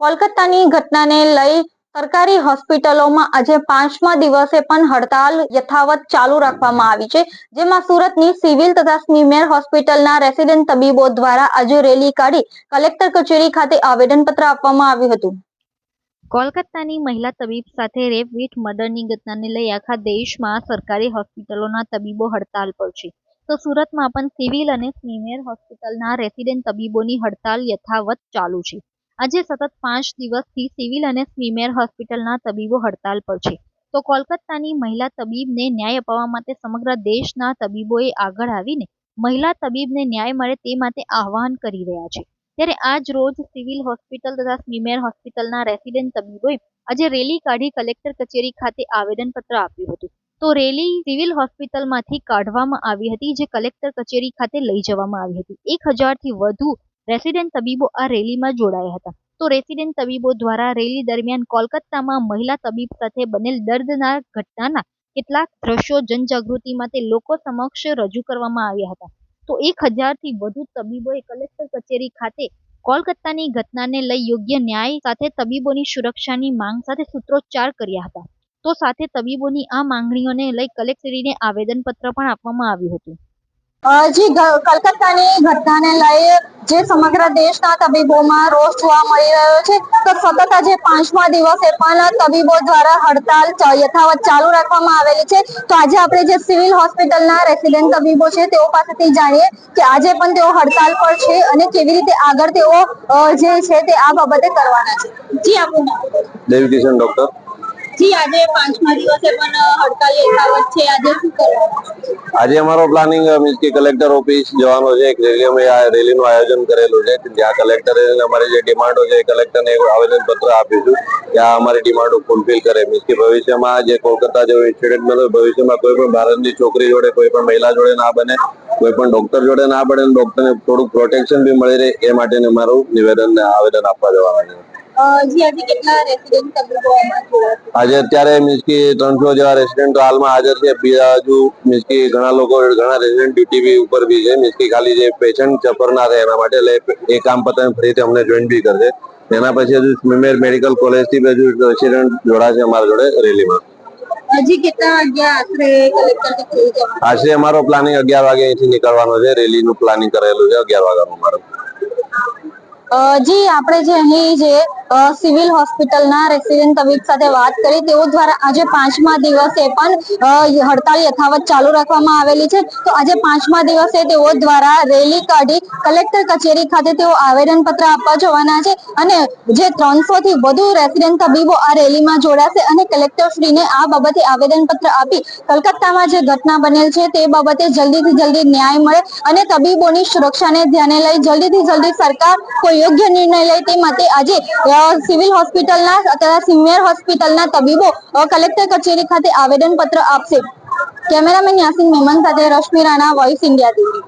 કોલકાતાની ઘટનાને લઈ સરકારી હોસ્પિટલોમાં આજે પાંચમા દિવસે પણ હડતાલ યથાવત ચાલુ રાખવામાં આવી છે, જેમાં સુરતની સિવિલ તથા સ્મીમેર હોસ્પિટલના રેસિડેન્ટ તબીબો દ્વારા આજે રેલી કાઢી કલેક્ટર કચેરી ખાતે આવેદનપત્ર આપવામાં આવ્યું હતું. કોલકાતાની મહિલા તબીબ સાથે રેપ વિથ મર્ડરની ઘટનાને લઈ આખા દેશમાં સરકારી હોસ્પિટલોના તબીબો હડતાલ પર છે. તો સુરતમાં પણ સિવિલ અને સ્મીમેર હોસ્પિટલના રેસિડેન્ટ તબીબોની હડતાલ યથાવત ચાલુ છે. આજે સતત પાંચ દિવસથી સિવિલ અને સ્વીમેર હોસ્પિટલના તબીબો હડતાલ પર છે. તો કોલકાતાની મહિલા તબીબને ન્યાય અપાવવા માટે સમગ્ર દેશના તબીબોએ આગળ આવીને મહિલા તબીબને ન્યાય મળે તે માટે આહવાન કરી રહ્યા છે. ત્યારે આજ રોજ સિવિલ હોસ્પિટલ તથા સ્મીમેર હોસ્પિટલના રેસિડેન્ટ તબીબોએ આજે રેલી કાઢી કલેક્ટર કચેરી ખાતે આવેદનપત્ર આપ્યું હતું. તો રેલી સિવિલ હોસ્પિટલમાંથી કાઢવામાં આવી હતી, જે કલેક્ટર કચેરી ખાતે લઈ જવામાં આવી હતી. એક હજારથી વધુ રેસિડેન્ટ તબીબો આ રેલીમાં જોડાયા હતા. તો રેસિડેન્ટ તબીબો દ્વારા રેલી દરમિયાન કોલકાતામાં મહિલા તબીબ સાથે બનેલ દર્દનાક ઘટનાના કેટલાક દ્રશ્યો જનજાગૃતિ માટે લોકો સમક્ષ રજૂ કરવામાં આવ્યા હતા. તો એક હજારથી વધુ તબીબોએ કલેક્ટર કચેરી ખાતે કોલકાતાની ઘટનાને લઈ યોગ્ય ન્યાય સાથે તબીબોની સુરક્ષાની માંગ સાથે સૂત્રોચ્ચાર કર્યા હતા. તો સાથે તબીબોની આ માંગણીઓને લઈ કલેક્ટરીને આવેદનપત્ર પણ આપવામાં આવ્યું હતું. જી કલકત્તાની ઘટનાને લઈ જે સમગ્ર દેશના તબીબોમાં રોષ જોવા મળી રહ્યો છે, તો સતત આજે પાંચમા દિવસે પણ તબીબો દ્વારા હડતાલ યથાવત ચાલુ રાખવામાં આવેલી છે. તો આજે આપણે જે સિવિલ હોસ્પિટલના રેસિડેન્ટ તબીબો છે, તેઓ પાસેથી જાણીએ કે આજે પણ તેઓ હડતાલ પર છે અને કેવી રીતે આગળ તેઓ જે છે તે આ બાબતે કરવાના છે. જી, આપનું દેવી કિશન ડોક્ટર. જી, આજે પાંચમા દિવસે પણ હડતાલ યથાવત છે. આજે શું કરવાનું? આજે અમારો પ્લાનિંગ મીન્સ કે કલેક્ટર ઓફિસ જવાનો છે. એક રેલી અમે આ રેલીનું આયોજન કરેલું છે. જ્યાં કલેક્ટરે અમારી જે ડિમાન્ડો છે કલેક્ટરને એક આવેદન પત્ર આપીશું કે આ અમારી ડિમાન્ડો ફૂલફિલ કરે. મીન્સ કે ભવિષ્યમાં જે કોલકાતા જેવો ઇન્સિડન્ટ બન્યો ભવિષ્યમાં કોઈ પણ ભારતની છોકરી જોડે, કોઈ પણ મહિલા જોડે ના બને, કોઈ પણ ડોક્ટર જોડે ના બને ડોક્ટરને થોડુંક પ્રોટેક્શન બી મળી રહે એ માટે અમારું નિવેદન આવેદન આપવા જવાના છે. આજે અત્યારે મીન્સ કે ત્રણસો જેવા રેસિડેન્ટ હાલમાં હાજર છે. હજુ મીન્સ કે ઘણા લોકો ઘણા રેસિડેન્ટ ડ્યુટી બી ઉપર બી છે. મીન્સ કે ખાલી જે પેશન્ટ સફર ના થાય એના માટે એટલે એ કામ પતાવીને ફરીથી અમને જોઈન બી કરશે એના પછી હજુ સ્મીમેર મેડિકલ કોલેજથી હજુ રેસિડેન્ટ જોડાશે અમારા જોડે રેલીમાં. હજી કેટલા વાગ્યા આશરે કલેક્ટર આશરે અમારો પ્લાનિંગ અગિયાર વાગે અહીંથી નીકળવાનો છે. રેલીનું પ્લાનિંગ કરેલું છે અગિયાર વાગ્યાનું અમારું. જી, આપણે જે અહીં જે સિવિલ હોસ્પિટલના રેસિડેન્ટ તબીબ સાથે વાત કરી, તેઓ દ્વારા આજે પાંચમા દિવસે પણ હડતાળ યથાવત ચાલુ રાખવામાં આવેલી છે. તો આજે પાંચમા દિવસે તેઓ દ્વારા રેલી કાઢી કલેક્ટર કચેરી ખાતે તેઓ આવેદન પત્ર આપવા જવાના છે અને જે ત્રણસો થી વધુ રેસિડેન્ટ તબીબો આ રેલીમાં જોડાશે અને કલેક્ટર શ્રીને આ બાબતે આવેદન પત્ર આપી કલકત્તામાં જે ઘટના બનેલ છે તે બાબતે જલ્દીથી જલ્દી ન્યાય મળે અને તબીબોની સુરક્ષાને ધ્યાને લઈ જલ્દીથી જલ્દી સરકાર કોઈ યોગ્ય નિર્ણય લે તે માટે આજે સિવિલ હોસ્પિટલના, તથા સિનિયર હોસ્પિટલના તબીબો કલેક્ટર કચેરી ખાતે આવેદન પત્ર આપશે. કેમેરામેન યાસીન મેમન સાથે Rashmi Rana voice India TV